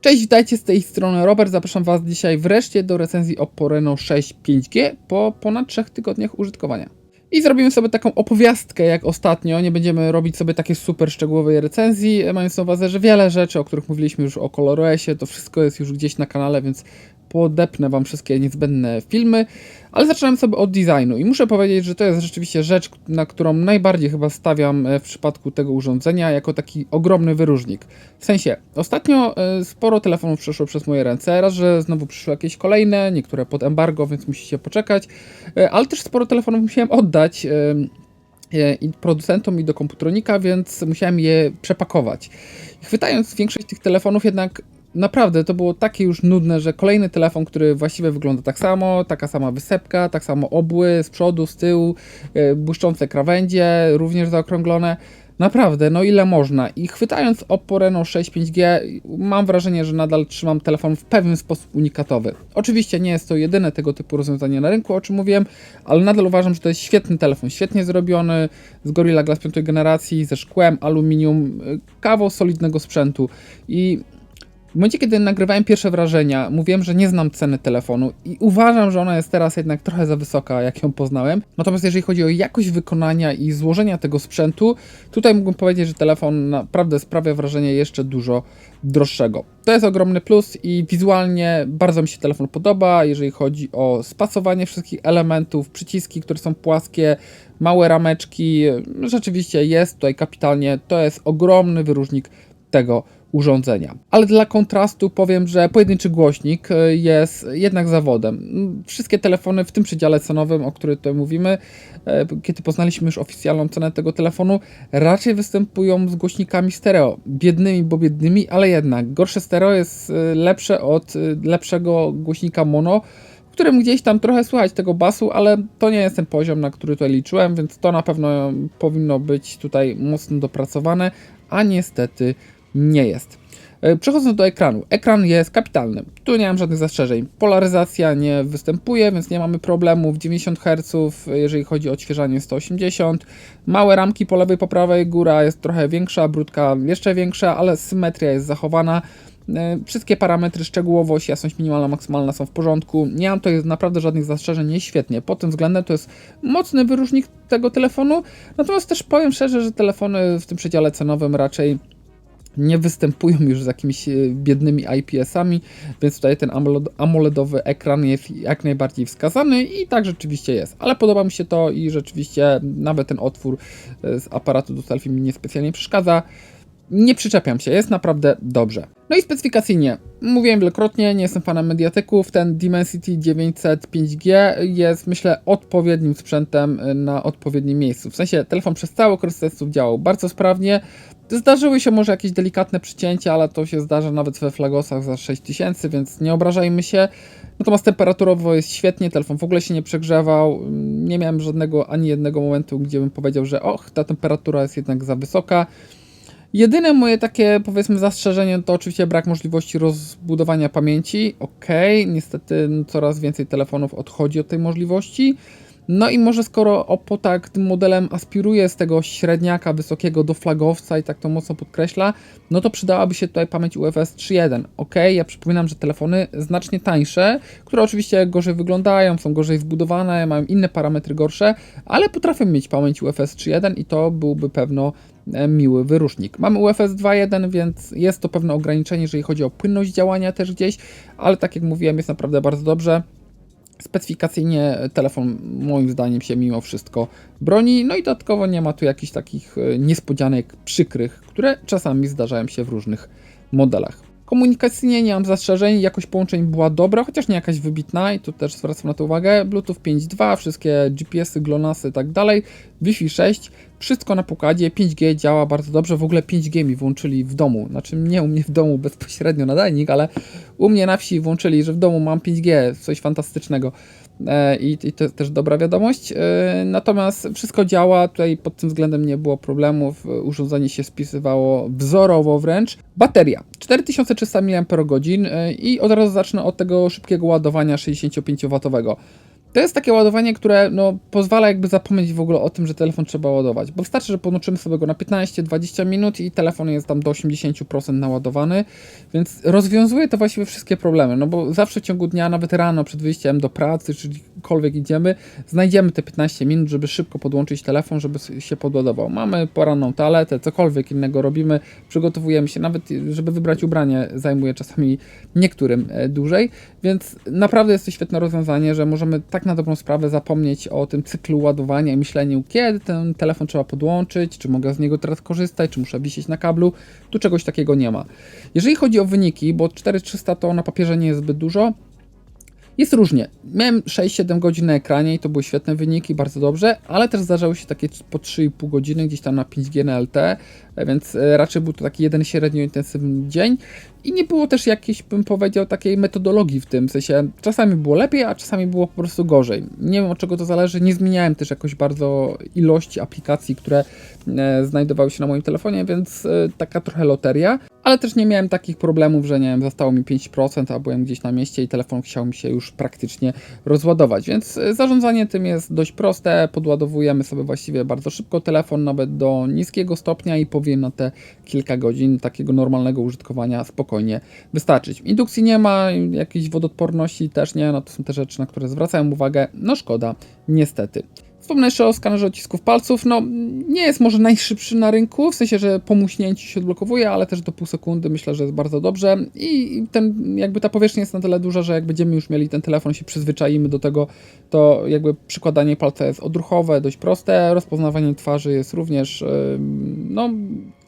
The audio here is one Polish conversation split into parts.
Cześć, witajcie z tej strony Robert. Zapraszam Was dzisiaj wreszcie do recenzji Oppo Reno 6 5G po ponad 3 tygodniach użytkowania. I zrobimy sobie taką opowiastkę jak ostatnio. Nie będziemy robić sobie takiej super szczegółowej recenzji, mając na uwadze, że wiele rzeczy, o których mówiliśmy już o ColorOSie, to wszystko jest już gdzieś na kanale, więc podepnę Wam wszystkie niezbędne filmy, ale zaczynamy sobie od designu i muszę powiedzieć, że to jest rzeczywiście rzecz, na którą najbardziej chyba stawiam e, w przypadku tego urządzenia jako taki ogromny wyróżnik. W sensie, ostatnio e, sporo telefonów przeszło przez moje ręce, raz, że znowu przyszły jakieś kolejne, niektóre pod embargo, więc musicie poczekać, e, ale też sporo telefonów musiałem oddać i producentom i do komputronika, więc musiałem je przepakować. Chwytając większość tych telefonów jednak naprawdę to było takie już nudne, że kolejny telefon, który właściwie wygląda tak samo, taka sama wysepka, tak samo obły z przodu, z tyłu, yy, błyszczące krawędzie, również zaokrąglone. Naprawdę, no ile można. I chwytając Oppo Reno 6 5G, mam wrażenie, że nadal trzymam telefon w pewien sposób unikatowy. Oczywiście nie jest to jedyne tego typu rozwiązanie na rynku, o czym mówiłem, ale nadal uważam, że to jest świetny telefon, świetnie zrobiony, z Gorilla Glass 5 generacji, ze szkłem, aluminium, y, kawał solidnego sprzętu. I w momencie, kiedy nagrywałem pierwsze wrażenia, mówiłem, że nie znam ceny telefonu i uważam, że ona jest teraz jednak trochę za wysoka, jak ją poznałem. Natomiast jeżeli chodzi o jakość wykonania i złożenia tego sprzętu, tutaj mógłbym powiedzieć, że telefon naprawdę sprawia wrażenie jeszcze dużo droższego. To jest ogromny plus i wizualnie bardzo mi się telefon podoba, jeżeli chodzi o spasowanie wszystkich elementów, przyciski, które są płaskie, małe rameczki. Rzeczywiście jest tutaj kapitalnie. To jest ogromny wyróżnik tego urządzenia. Ale dla kontrastu powiem, że pojedynczy głośnik e, jest jednak zawodem. Wszystkie telefony w tym przedziale cenowym, o którym tutaj mówimy, e, kiedy poznaliśmy już oficjalną cenę tego telefonu, raczej występują z głośnikami stereo. Biednymi, bo biednymi, ale jednak gorsze stereo jest e, lepsze od lepszego głośnika mono, w którym gdzieś tam trochę słychać tego basu, ale to nie jest ten poziom, na który tutaj liczyłem, więc to na pewno powinno być tutaj mocno dopracowane, a niestety nie jest. E, przechodząc do ekranu. Ekran jest kapitalny. Tu nie mam żadnych zastrzeżeń. Polaryzacja nie występuje, więc nie mamy problemów. 90 Hz, jeżeli chodzi o odświeżanie 180. Małe ramki po lewej, po prawej. Góra jest trochę większa, brudka jeszcze większa, ale symetria jest zachowana. E, wszystkie parametry, szczegółowość, jasność minimalna, maksymalna są w porządku. Nie mam tutaj naprawdę żadnych zastrzeżeń, jest świetnie. Pod tym względem to jest mocny wyróżnik tego telefonu. Natomiast też powiem szczerze, że telefony w tym przedziale cenowym raczej nie występują już z jakimiś e, biednymi IPS-ami, więc tutaj ten AMOLEDowy ekran jest jak najbardziej wskazany i tak rzeczywiście jest. Ale podoba mi się to i rzeczywiście nawet ten otwór e, z aparatu do selfie mi niespecjalnie przeszkadza. Nie przyczepiam się, jest naprawdę dobrze. No i specyfikacyjnie, mówiłem wielokrotnie, nie jestem fanem mediateków, ten Dimensity 900 5G jest myślę odpowiednim sprzętem e, na odpowiednim miejscu. W sensie telefon przez cały okres testów działał bardzo sprawnie, Zdarzyły się może jakieś delikatne przycięcia, ale to się zdarza nawet we flagosach za 6000, więc nie obrażajmy się. Natomiast temperaturowo jest świetnie, telefon w ogóle się nie przegrzewał. Nie miałem żadnego ani jednego momentu, gdzie bym powiedział, że och, ta temperatura jest jednak za wysoka. Jedyne moje takie, powiedzmy, zastrzeżenie to oczywiście brak możliwości rozbudowania pamięci. Ok, niestety coraz więcej telefonów odchodzi od tej możliwości. No i może skoro Oppo tak tym modelem aspiruje z tego średniaka wysokiego do flagowca i tak to mocno podkreśla, no to przydałaby się tutaj pamięć UFS 3.1. Ok, ja przypominam, że telefony znacznie tańsze, które oczywiście gorzej wyglądają, są gorzej zbudowane, mają inne parametry gorsze, ale potrafią mieć pamięć UFS 3.1 i to byłby pewno e, miły wyróżnik. Mamy UFS 2.1, więc jest to pewne ograniczenie, jeżeli chodzi o płynność działania też gdzieś, ale tak jak mówiłem, jest naprawdę bardzo dobrze. Specyfikacyjnie telefon moim zdaniem się mimo wszystko broni, no i dodatkowo nie ma tu jakichś takich e, niespodzianek przykrych, które czasami zdarzają się w różnych modelach. Komunikacyjnie nie mam zastrzeżeń, jakość połączeń była dobra, chociaż nie jakaś wybitna i tu też zwracam na to uwagę. Bluetooth 5.2, wszystkie GPS-y, GLONASSy i tak dalej, Wi-Fi 6, wszystko na pokładzie, 5G działa bardzo dobrze, w ogóle 5G mi włączyli w domu, znaczy nie u mnie w domu bezpośrednio nadajnik, ale u mnie na wsi włączyli, że w domu mam 5G, coś fantastycznego. E, i, i to jest też dobra wiadomość. E, natomiast wszystko działa, tutaj pod tym względem nie było problemów, urządzenie się spisywało wzorowo wręcz. Bateria 4300 mAh e, i od razu zacznę od tego szybkiego ładowania 65W. To jest takie ładowanie, które no, pozwala jakby zapomnieć w ogóle o tym, że telefon trzeba ładować, bo wystarczy, że podłączymy sobie go na 15-20 minut i telefon jest tam do 80% naładowany, więc rozwiązuje to właściwie wszystkie problemy, no bo zawsze w ciągu dnia, nawet rano przed wyjściem do pracy, czy gdziekolwiek idziemy, znajdziemy te 15 minut, żeby szybko podłączyć telefon, żeby się podładował. Mamy poranną toaletę, cokolwiek innego robimy, przygotowujemy się, nawet żeby wybrać ubranie zajmuje czasami niektórym e, dłużej, więc naprawdę jest to świetne rozwiązanie, że możemy tak na dobrą sprawę zapomnieć o tym cyklu ładowania i myśleniu, kiedy ten telefon trzeba podłączyć, czy mogę z niego teraz korzystać, czy muszę wisieć na kablu. Tu czegoś takiego nie ma. Jeżeli chodzi o wyniki, bo 4300 to na papierze nie jest zbyt dużo, jest różnie. Miałem 6-7 godzin na ekranie i to były świetne wyniki, bardzo dobrze, ale też zdarzały się takie po 3,5 godziny gdzieś tam na 5G na LT, więc e, raczej był to taki jeden średnio intensywny dzień i nie było też jakiejś, bym powiedział, takiej metodologii w tym, w sensie czasami było lepiej, a czasami było po prostu gorzej. Nie wiem od czego to zależy, nie zmieniałem też jakoś bardzo ilości aplikacji, które e, znajdowały się na moim telefonie, więc e, taka trochę loteria, ale też nie miałem takich problemów, że nie wiem, zostało mi 5%, a byłem gdzieś na mieście i telefon chciał mi się już praktycznie rozładować, więc e, zarządzanie tym jest dość proste, podładowujemy sobie właściwie bardzo szybko telefon, nawet do niskiego stopnia i na te kilka godzin takiego normalnego użytkowania spokojnie wystarczyć. Indukcji nie ma, jakiejś wodoodporności też nie, no to są te rzeczy, na które zwracają uwagę, no szkoda, niestety. Wspomnę jeszcze o skanerze odcisków palców. No, nie jest może najszybszy na rynku, w sensie, że po muśnięciu się odblokowuje, ale też do pół sekundy myślę, że jest bardzo dobrze. I ten, jakby ta powierzchnia jest na tyle duża, że jak będziemy już mieli ten telefon, się przyzwyczaimy do tego, to jakby przykładanie palca jest odruchowe, dość proste. Rozpoznawanie twarzy jest również, no,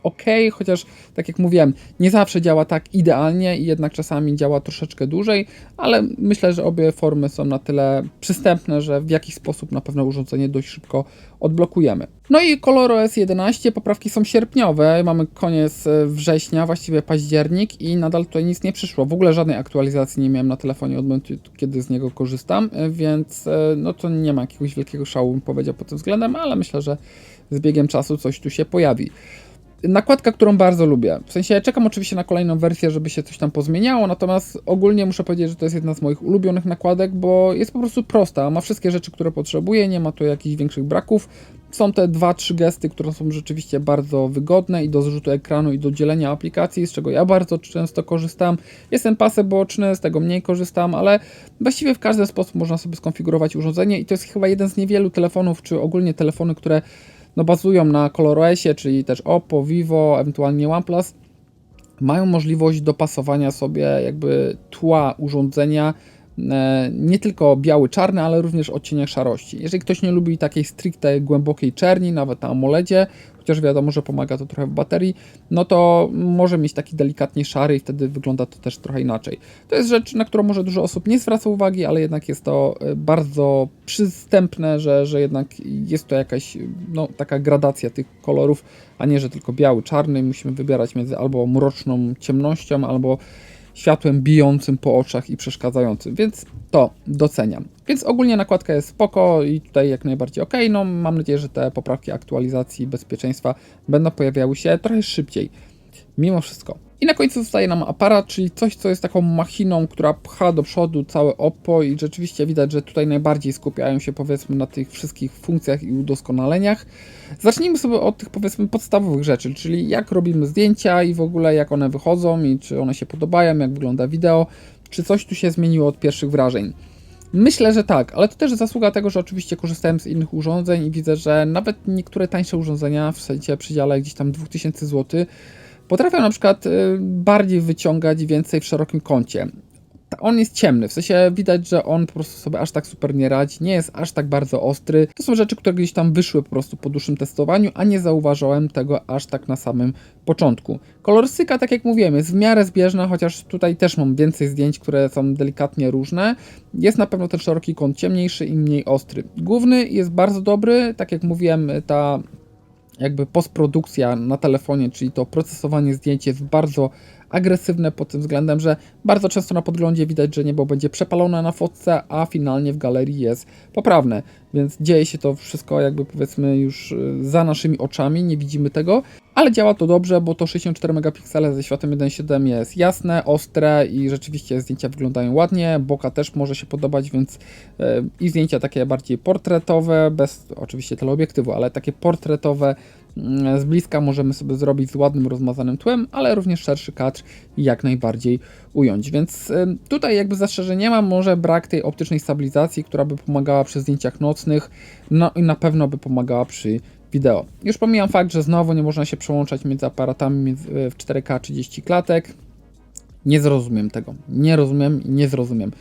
ok, chociaż tak jak mówiłem, nie zawsze działa tak idealnie i jednak czasami działa troszeczkę dłużej, ale myślę, że obie formy są na tyle przystępne, że w jakiś sposób na pewno urządzenie dość szybko odblokujemy. No i ColorOS 11, poprawki są sierpniowe, mamy koniec e, września, właściwie październik i nadal tutaj nic nie przyszło. W ogóle żadnej aktualizacji nie miałem na telefonie od momentu, kiedy z niego korzystam, e, więc e, no to nie ma jakiegoś wielkiego szału, bym powiedział pod tym względem, ale myślę, że z biegiem czasu coś tu się pojawi. Nakładka, którą bardzo lubię. W sensie czekam oczywiście na kolejną wersję, żeby się coś tam pozmieniało, natomiast ogólnie muszę powiedzieć, że to jest jedna z moich ulubionych nakładek, bo jest po prostu prosta, ma wszystkie rzeczy, które potrzebuję, nie ma tu jakichś większych braków. Są te dwa, trzy gesty, które są rzeczywiście bardzo wygodne i do zrzutu ekranu i do dzielenia aplikacji, z czego ja bardzo często korzystam. Jestem pasem boczny, z tego mniej korzystam, ale właściwie w każdy sposób można sobie skonfigurować urządzenie i to jest chyba jeden z niewielu telefonów, czy ogólnie telefony, które no, bazują na ColorOSie, czyli też Oppo, Vivo, ewentualnie OnePlus, mają możliwość dopasowania sobie jakby tła urządzenia nie tylko biały, czarny, ale również odcieniach szarości. Jeżeli ktoś nie lubi takiej stricte głębokiej czerni, nawet na AMOLEDzie, chociaż wiadomo, że pomaga to trochę w baterii, no to może mieć taki delikatnie szary i wtedy wygląda to też trochę inaczej. To jest rzecz, na którą może dużo osób nie zwraca uwagi, ale jednak jest to e, bardzo przystępne, że, że jednak jest to jakaś no, taka gradacja tych kolorów, a nie, że tylko biały, czarny. Musimy wybierać między albo mroczną ciemnością, albo światłem bijącym po oczach i przeszkadzającym, więc to doceniam. Więc ogólnie nakładka jest spoko i tutaj jak najbardziej ok. No mam nadzieję, że te poprawki aktualizacji bezpieczeństwa będą pojawiały się trochę szybciej. Mimo wszystko. I na końcu zostaje nam aparat, czyli coś, co jest taką machiną, która pcha do przodu całe Oppo i rzeczywiście widać, że tutaj najbardziej skupiają się powiedzmy na tych wszystkich funkcjach i udoskonaleniach. Zacznijmy sobie od tych powiedzmy podstawowych rzeczy, czyli jak robimy zdjęcia i w ogóle jak one wychodzą i czy one się podobają, jak wygląda wideo, czy coś tu się zmieniło od pierwszych wrażeń. Myślę, że tak, ale to też zasługa tego, że oczywiście korzystałem z innych urządzeń i widzę, że nawet niektóre tańsze urządzenia, w sensie przedziale gdzieś tam 2000 zł, potrafią na przykład y, bardziej wyciągać więcej w szerokim kącie. On jest ciemny, w sensie widać, że on po prostu sobie aż tak super nie radzi, nie jest aż tak bardzo ostry. To są rzeczy, które gdzieś tam wyszły po prostu po dłuższym testowaniu, a nie zauważyłem tego aż tak na samym początku. Kolorystyka, tak jak mówiłem, jest w miarę zbieżna, chociaż tutaj też mam więcej zdjęć, które są delikatnie różne. Jest na pewno ten szeroki kąt ciemniejszy i mniej ostry. Główny jest bardzo dobry, tak jak mówiłem, ta jakby postprodukcja na telefonie, czyli to procesowanie zdjęć jest bardzo agresywne pod tym względem, że bardzo często na podglądzie widać, że niebo będzie przepalone na fotce, a finalnie w galerii jest poprawne. Więc dzieje się to wszystko jakby powiedzmy już y, za naszymi oczami, nie widzimy tego, ale działa to dobrze, bo to 64 megapiksele ze światłem 1.7 jest jasne, ostre i rzeczywiście zdjęcia wyglądają ładnie. Boka też może się podobać, więc e, i zdjęcia takie bardziej portretowe, bez oczywiście teleobiektywu, ale takie portretowe z bliska możemy sobie zrobić z ładnym, rozmazanym tłem, ale również szerszy kadr jak najbardziej ująć. Więc e, tutaj jakby zastrzeżeń nie mam, może brak tej optycznej stabilizacji, która by pomagała przy zdjęciach nocnych, no i na pewno by pomagała przy wideo. Już pomijam fakt, że znowu nie można się przełączać między aparatami w 4K 30 klatek. Nie zrozumiem tego. Nie rozumiem i nie zrozumiem.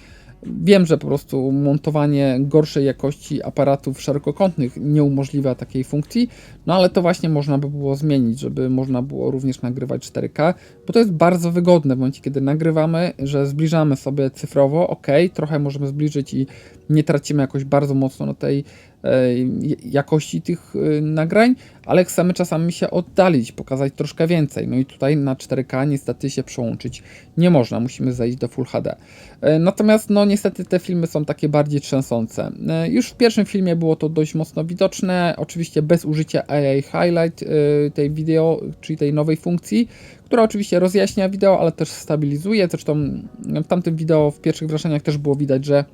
Wiem, że po prostu montowanie gorszej jakości aparatów szerokokątnych nie umożliwia takiej funkcji, no ale to właśnie można by było zmienić, żeby można było również nagrywać 4K, bo to jest bardzo wygodne w momencie, kiedy nagrywamy, że zbliżamy sobie cyfrowo, ok, trochę możemy zbliżyć i nie tracimy jakoś bardzo mocno na tej jakości tych e, nagrań, ale chcemy czasami się oddalić, pokazać troszkę więcej. No i tutaj na 4K niestety się przełączyć nie można, musimy zejść do Full HD. E, natomiast no niestety te filmy są takie bardziej trzęsące. Już w pierwszym filmie było to dość mocno widoczne, oczywiście bez użycia AI Highlight tej wideo, czyli tej nowej funkcji, która oczywiście rozjaśnia wideo, ale też stabilizuje. Zresztą w tamtym wideo w pierwszych wrażeniach też było widać, że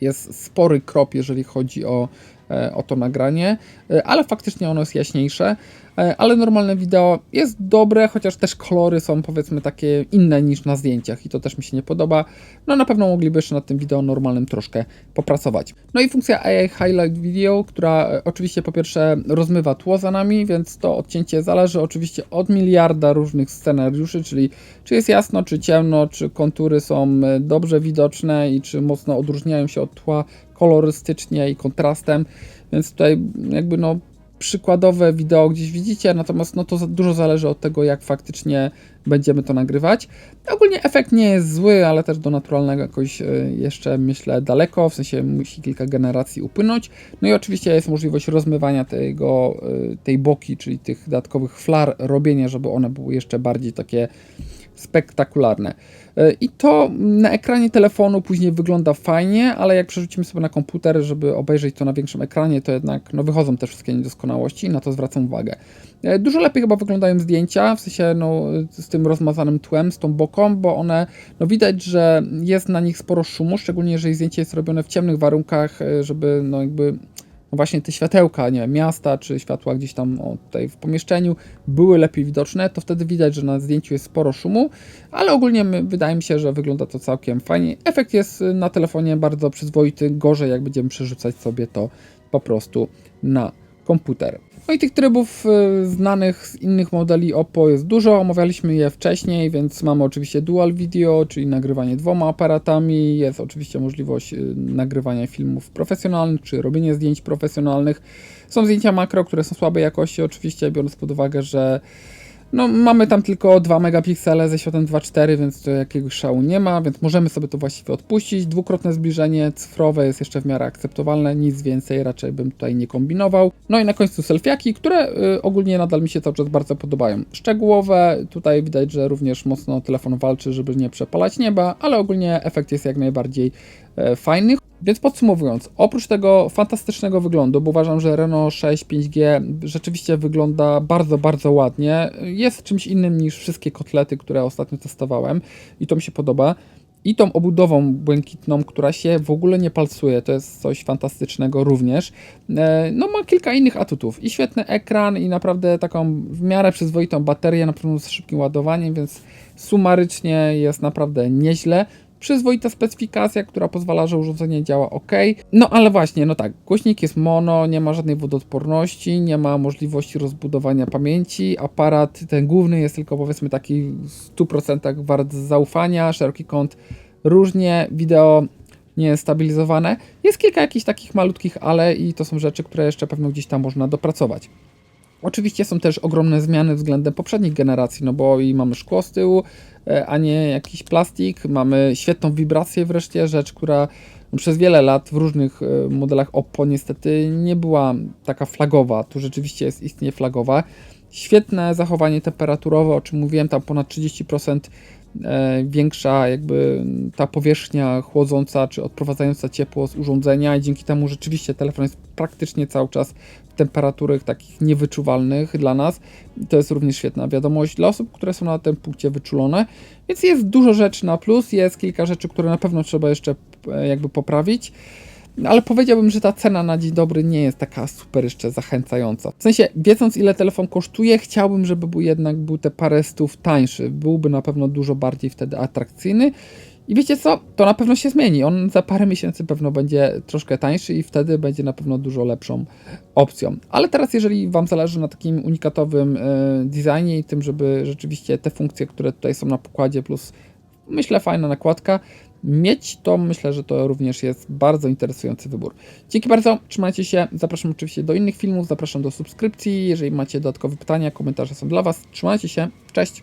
jest spory krop, jeżeli chodzi o, e, o to nagranie, e, ale faktycznie ono jest jaśniejsze. E, ale normalne wideo jest dobre, chociaż też kolory są powiedzmy takie inne niż na zdjęciach i to też mi się nie podoba. No na pewno mogliby jeszcze nad tym wideo normalnym troszkę popracować. No i funkcja AI Highlight Video, która e, oczywiście po pierwsze rozmywa tło za nami, więc to odcięcie zależy oczywiście od miliarda różnych scenariuszy, czyli czy jest jasno, czy ciemno, czy kontury są e, dobrze widoczne i czy mocno odróżniają się od tła kolorystycznie i kontrastem. Więc tutaj jakby no przykładowe wideo gdzieś widzicie, natomiast no to dużo zależy od tego, jak faktycznie będziemy to nagrywać. Ogólnie efekt nie jest zły, ale też do naturalnego jakoś e, jeszcze myślę daleko, w sensie musi kilka generacji upłynąć. No i oczywiście jest możliwość rozmywania tego, e, tej boki, czyli tych dodatkowych flar, robienia, żeby one były jeszcze bardziej takie spektakularne. E, I to na ekranie telefonu później wygląda fajnie, ale jak przerzucimy sobie na komputer, żeby obejrzeć to na większym ekranie, to jednak no, wychodzą te wszystkie niedoskonałości i na to zwracam uwagę. E, dużo lepiej chyba wyglądają zdjęcia, w sensie no, z tym rozmazanym tłem, z tą boką, bo one, no widać, że jest na nich sporo szumu, szczególnie jeżeli zdjęcie jest robione w ciemnych warunkach, e, żeby no jakby właśnie te światełka, nie wiem, miasta, czy światła gdzieś tam o, tutaj w pomieszczeniu były lepiej widoczne, to wtedy widać, że na zdjęciu jest sporo szumu, ale ogólnie wydaje mi się, że wygląda to całkiem fajnie. Efekt jest y, na telefonie bardzo przyzwoity, gorzej jak będziemy przerzucać sobie to po prostu na komputer. No i tych trybów y, znanych z innych modeli Oppo jest dużo, omawialiśmy je wcześniej, więc mamy oczywiście dual video, czyli nagrywanie dwoma aparatami, jest oczywiście możliwość y, nagrywania filmów profesjonalnych, czy robienie zdjęć profesjonalnych. Są zdjęcia makro, które są słabej jakości, oczywiście biorąc pod uwagę, że no, mamy tam tylko 2 megapiksele ze światłem 2.4, więc to jakiegoś szału nie ma, więc możemy sobie to właściwie odpuścić. Dwukrotne zbliżenie cyfrowe jest jeszcze w miarę akceptowalne, nic więcej raczej bym tutaj nie kombinował. No i na końcu selfiaki, które y, ogólnie nadal mi się cały czas bardzo podobają. Szczegółowe, tutaj widać, że również mocno telefon walczy, żeby nie przepalać nieba, ale ogólnie efekt jest jak najbardziej y, fajny. Więc podsumowując, oprócz tego fantastycznego wyglądu, bo uważam, że Renault 6 5G rzeczywiście wygląda bardzo, bardzo ładnie, jest czymś innym niż wszystkie kotlety, które ostatnio testowałem i to mi się podoba. I tą obudową błękitną, która się w ogóle nie palcuje, to jest coś fantastycznego również. E, no ma kilka innych atutów i świetny ekran i naprawdę taką w miarę przyzwoitą baterię, na pewno z szybkim ładowaniem, więc sumarycznie jest naprawdę nieźle przyzwoita specyfikacja, która pozwala, że urządzenie działa ok. No ale właśnie, no tak, głośnik jest mono, nie ma żadnej wodoodporności, nie ma możliwości rozbudowania pamięci, aparat ten główny jest tylko powiedzmy taki w 100% wart zaufania, szeroki kąt różnie, wideo nie jest stabilizowane. Jest kilka jakichś takich malutkich ale i to są rzeczy, które jeszcze pewno gdzieś tam można dopracować. Oczywiście są też ogromne zmiany względem poprzednich generacji, no bo i mamy szkło z tyłu, e, a nie jakiś plastik. Mamy świetną wibrację wreszcie, rzecz, która przez wiele lat w różnych e, modelach Oppo niestety nie była taka flagowa. Tu rzeczywiście jest istnieje flagowa. Świetne zachowanie temperaturowe, o czym mówiłem, tam ponad 30% e, większa jakby ta powierzchnia chłodząca czy odprowadzająca ciepło z urządzenia i dzięki temu rzeczywiście telefon jest praktycznie cały czas w temperaturach takich niewyczuwalnych dla nas. To jest również świetna wiadomość dla osób, które są na tym punkcie wyczulone. Więc jest dużo rzeczy na plus, jest kilka rzeczy, które na pewno trzeba jeszcze e, jakby poprawić. Ale powiedziałbym, że ta cena na dzień dobry nie jest taka super jeszcze zachęcająca. W sensie, wiedząc ile telefon kosztuje, chciałbym, żeby był jednak był te parę stów tańszy. Byłby na pewno dużo bardziej wtedy atrakcyjny. I wiecie co? To na pewno się zmieni. On za parę miesięcy pewno będzie troszkę tańszy i wtedy będzie na pewno dużo lepszą opcją. Ale teraz, jeżeli Wam zależy na takim unikatowym e, designie i tym, żeby rzeczywiście te funkcje, które tutaj są na pokładzie, plus myślę fajna nakładka, mieć, to myślę, że to również jest bardzo interesujący wybór. Dzięki bardzo, trzymajcie się, zapraszam oczywiście do innych filmów, zapraszam do subskrypcji, jeżeli macie dodatkowe pytania, komentarze są dla Was, trzymajcie się, cześć!